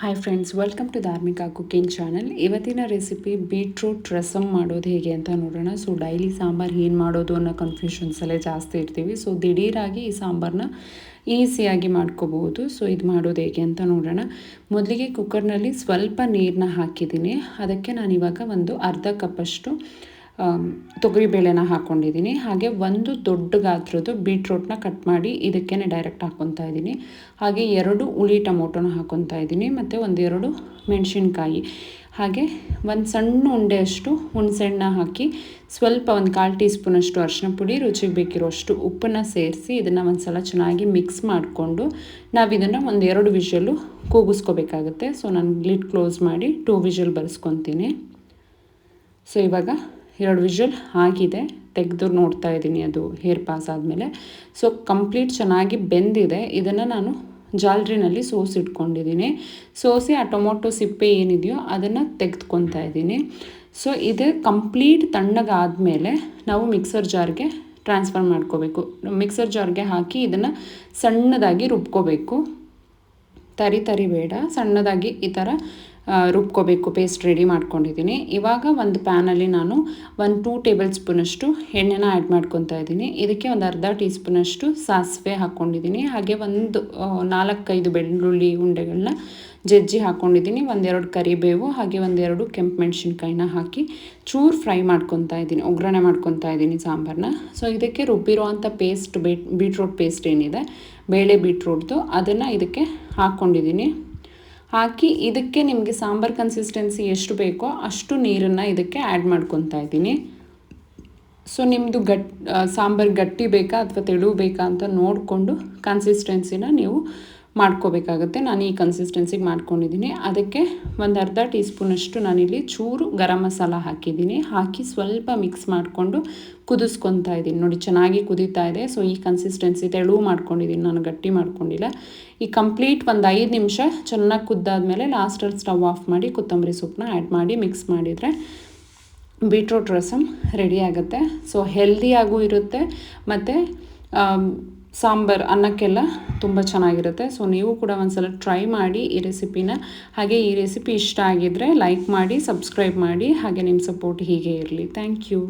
Hi friends welcome to Dharmika cooking channel ಇವತ್ತಿನ recipe beetroot rasam ಮಾಡೋದು ಹೇಗೆ ಅಂತ ನೋಡೋಣ. ಸೊ ಡೈಲಿ ಸಾಂಬಾರು ಏನು ಮಾಡೋದು ಅನ್ನೋ ಕನ್ಫ್ಯೂಷನ್ಸಲ್ಲೇ ಜಾಸ್ತಿ ಇರ್ತೀವಿ. ಸೊ ದಿಢೀರಾಗಿ ಈ ಸಾಂಬಾರನ್ನ ಈಸಿಯಾಗಿ ಮಾಡ್ಕೋಬಹುದು. ಸೊ ಇದು ಮಾಡೋದು ಹೇಗೆ ಅಂತ ನೋಡೋಣ. ಮೊದಲಿಗೆ ಕುಕ್ಕರ್ನಲ್ಲಿ ಸ್ವಲ್ಪ ನೀರನ್ನ ಹಾಕಿದ್ದೀನಿ. ಅದಕ್ಕೆ ನಾನು ಇವಾಗ ಒಂದು ಅರ್ಧ ಕಪ್ಪಷ್ಟು ತೊಗರಿಬೇಳೆನ ಹಾಕ್ಕೊಂಡಿದ್ದೀನಿ ಹಾಗೆ ಒಂದು ದೊಡ್ಡ ಗಾತ್ರದ್ದು ಬೀಟ್ರೋಟ್ನ ಕಟ್ ಮಾಡಿ ಇದಕ್ಕೇ ಡೈರೆಕ್ಟ್ ಹಾಕ್ಕೊತಾ ಇದ್ದೀನಿ. ಹಾಗೆ ಎರಡು ಹುಳಿ ಟೊಮೊಟೊನ ಹಾಕ್ಕೊತಾ ಇದ್ದೀನಿ. ಮತ್ತು ಒಂದೆರಡು ಮೆಣಸಿನ್ಕಾಯಿ. ಹಾಗೆ ಒಂದು ಸಣ್ಣ ಉಂಡೆಯಷ್ಟು ಹುಣಸೆಹಣ್ಣ ಹಾಕಿ ಸ್ವಲ್ಪ ಒಂದು ಕಾಲು ಟೀ ಸ್ಪೂನಷ್ಟು ಅರಿಶಿನ ಪುಡಿ, ರುಚಿಗೆ ಬೇಕಿರೋಷ್ಟು ಉಪ್ಪನ್ನು ಸೇರಿಸಿ ಇದನ್ನು ಒಂದು ಸಲ ಚೆನ್ನಾಗಿ ಮಿಕ್ಸ್ ಮಾಡಿಕೊಂಡು ನಾವು ಇದನ್ನು ಒಂದು ಎರಡು ವಿಷಲು ಕೂಗಿಸ್ಕೋಬೇಕಾಗುತ್ತೆ. ಸೊ ನಾನು ಲಿಡ್ ಕ್ಲೋಸ್ ಮಾಡಿ ಟೂ ವಿಷಲ್ ಬರೆಸ್ಕೊತೀನಿ. ಸೊ ಇವಾಗ ಎರಡು ವಿಷಲ್ ಆಗಿದೆ, ತೆಗೆದು ನೋಡ್ತಾ ಇದ್ದೀನಿ ಅದು ಹೇರ್ ಪಾಸ್ ಆದಮೇಲೆ. ಸೊ ಕಂಪ್ಲೀಟ್ ಚೆನ್ನಾಗಿ ಬೆಂದಿದೆ. ಇದನ್ನು ನಾನು ಜಾಲ್ರಿನಲ್ಲಿ ಸೋಸಿಟ್ಕೊಂಡಿದ್ದೀನಿ ಸೋಸಿ ಆ ಟೊಮೊಟೊ ಸಿಪ್ಪೆ ಏನಿದೆಯೋ ಅದನ್ನು ತೆಗೆದುಕೊತಾ ಇದ್ದೀನಿ. ಸೊ ಇದು ಕಂಪ್ಲೀಟ್ ತಣ್ಣಗಾದಮೇಲೆ ನಾವು ಮಿಕ್ಸರ್ ಜಾರ್ಗೆ ಟ್ರಾನ್ಸ್ಫರ್ ಮಾಡ್ಕೋಬೇಕು. ಮಿಕ್ಸರ್ ಜಾರ್ಗೆ ಹಾಕಿ ಇದನ್ನು ಸಣ್ಣದಾಗಿ ರುಬ್ಕೋಬೇಕು. ತರಿ ತರಿ ಬೇಡ, ಸಣ್ಣದಾಗಿ ಈ ಥರ ರುಬ್ಕೋಬೇಕು ಪೇಸ್ಟ್ ರೆಡಿ ಮಾಡ್ಕೊಂಡಿದ್ದೀನಿ. ಇವಾಗ ಒಂದು ಪ್ಯಾನಲ್ಲಿ ನಾನು ಒಂದು ಟೂ ಟೇಬಲ್ ಸ್ಪೂನಷ್ಟು ಎಣ್ಣೆನ ಆ್ಯಡ್ ಮಾಡ್ಕೊತಾ ಇದ್ದೀನಿ. ಇದಕ್ಕೆ ಒಂದು ಅರ್ಧ ಟೀ ಸ್ಪೂನಷ್ಟು ಸಾಸಿವೆ ಹಾಕ್ಕೊಂಡಿದ್ದೀನಿ. ಹಾಗೆ ಒಂದು ನಾಲ್ಕೈದು ಬೆಳ್ಳುಳ್ಳಿ ಉಂಡೆಗಳನ್ನ ಜಜ್ಜಿ ಹಾಕ್ಕೊಂಡಿದ್ದೀನಿ. ಒಂದೆರಡು ಕರಿಬೇವು, ಹಾಗೆ ಒಂದೆರಡು ಕೆಂಪು ಮೆಣಸಿನ್ಕಾಯಿನ ಹಾಕಿ ಚೂರು ಫ್ರೈ ಮಾಡ್ಕೊತಾ ಇದ್ದೀನಿ. ಒಗ್ಗರಣೆ ಮಾಡ್ಕೊತಾ ಇದ್ದೀನಿ ಸಾಂಬಾರನ್ನ ಸೊ ಇದಕ್ಕೆ ರುಬ್ಬಿರೋ ಅಂಥ ಪೇಸ್ಟ್ ಬೀಟ್ ಬೀಟ್ರೋಟ್ ಪೇಸ್ಟ್ ಏನಿದೆ, ಬೇಳೆ ಬೀಟ್ರೂಟ್ದು ಅದನ್ನು ಇದಕ್ಕೆ ಹಾಕ್ಕೊಂಡಿದ್ದೀನಿ. ಹಾಕಿ ಇದಕ್ಕೆ ನಿಮಗೆ ಸಾಂಬಾರ್ ಕನ್ಸಿಸ್ಟೆನ್ಸಿ ಎಷ್ಟು ಬೇಕೋ ಅಷ್ಟು ನೀರನ್ನು ಇದಕ್ಕೆ ಆ್ಯಡ್ ಮಾಡ್ಕೊತಾ ಇದ್ದೀನಿ. ಸೊ ನಿಮ್ಮದು ಗಟ್ ಸಾಂಬಾರು ಗಟ್ಟಿ ಬೇಕಾ ಅಥವಾ ತೆಳು ಬೇಕಾ ಅಂತ ನೋಡಿಕೊಂಡು ಕನ್ಸಿಸ್ಟೆನ್ಸಿನ ನೀವು ಮಾಡ್ಕೋಬೇಕಾಗುತ್ತೆ. ನಾನು ಈ ಕನ್ಸಿಸ್ಟೆನ್ಸಿಗೆ ಮಾಡ್ಕೊಂಡಿದ್ದೀನಿ. ಅದಕ್ಕೆ ಒಂದು ಅರ್ಧ ಟೀ ಸ್ಪೂನಷ್ಟು ನಾನಿಲ್ಲಿ ಚೂರು ಗರಂ ಮಸಾಲ ಹಾಕಿದ್ದೀನಿ. ಹಾಕಿ ಸ್ವಲ್ಪ ಮಿಕ್ಸ್ ಮಾಡಿಕೊಂಡು ಕುದಿಸ್ಕೊತಾ ಇದ್ದೀನಿ. ನೋಡಿ, ಚೆನ್ನಾಗಿ ಕುದೀತಾ ಇದೆ. ಸೊ ಈ ಕನ್ಸಿಸ್ಟೆನ್ಸಿ ತೆಳು ಮಾಡ್ಕೊಂಡಿದ್ದೀನಿ. ನಾನು ಗಟ್ಟಿ ಮಾಡ್ಕೊಂಡಿಲ್ಲ. ಈ ಕಂಪ್ಲೀಟ್ ಒಂದು ಐದು ನಿಮಿಷ ಚೆನ್ನಾಗಿ ಕುದ್ದಾದಮೇಲೆ ಲಾಸ್ಟಲ್ಲಿ ಸ್ಟವ್ ಆಫ್ ಮಾಡಿ ಕೊತ್ತಂಬರಿ ಸೊಪ್ಪನ್ನ ಆ್ಯಡ್ ಮಾಡಿ ಮಿಕ್ಸ್ ಮಾಡಿದರೆ ಬೀಟ್ರೂಟ್ ರಸಮ್ ರೆಡಿ ಆಗುತ್ತೆ. ಸೊ ಹೆಲ್ದಿಯಾಗೂ ಇರುತ್ತೆ. ಮತ್ತು ಸಾಂಬಾರು ಅನ್ನಕ್ಕೆಲ್ಲ ತುಂಬ ಚೆನ್ನಾಗಿರುತ್ತೆ. ಸೊ ನೀವು ಕೂಡ ಒಂದ್ಸಲ ಟ್ರೈ ಮಾಡಿ ಈ ರೆಸಿಪಿನ. ಹಾಗೆ ಈ ರೆಸಿಪಿ ಇಷ್ಟ ಆಗಿದ್ದರೆ ಲೈಕ್ ಮಾಡಿ ಸಬ್ಸ್ಕ್ರೈಬ್ ಮಾಡಿ. ಹಾಗೆ ನಿಮ್ಮ ಸಪೋರ್ಟ್ ಹೀಗೆ ಇರಲಿ. Thank you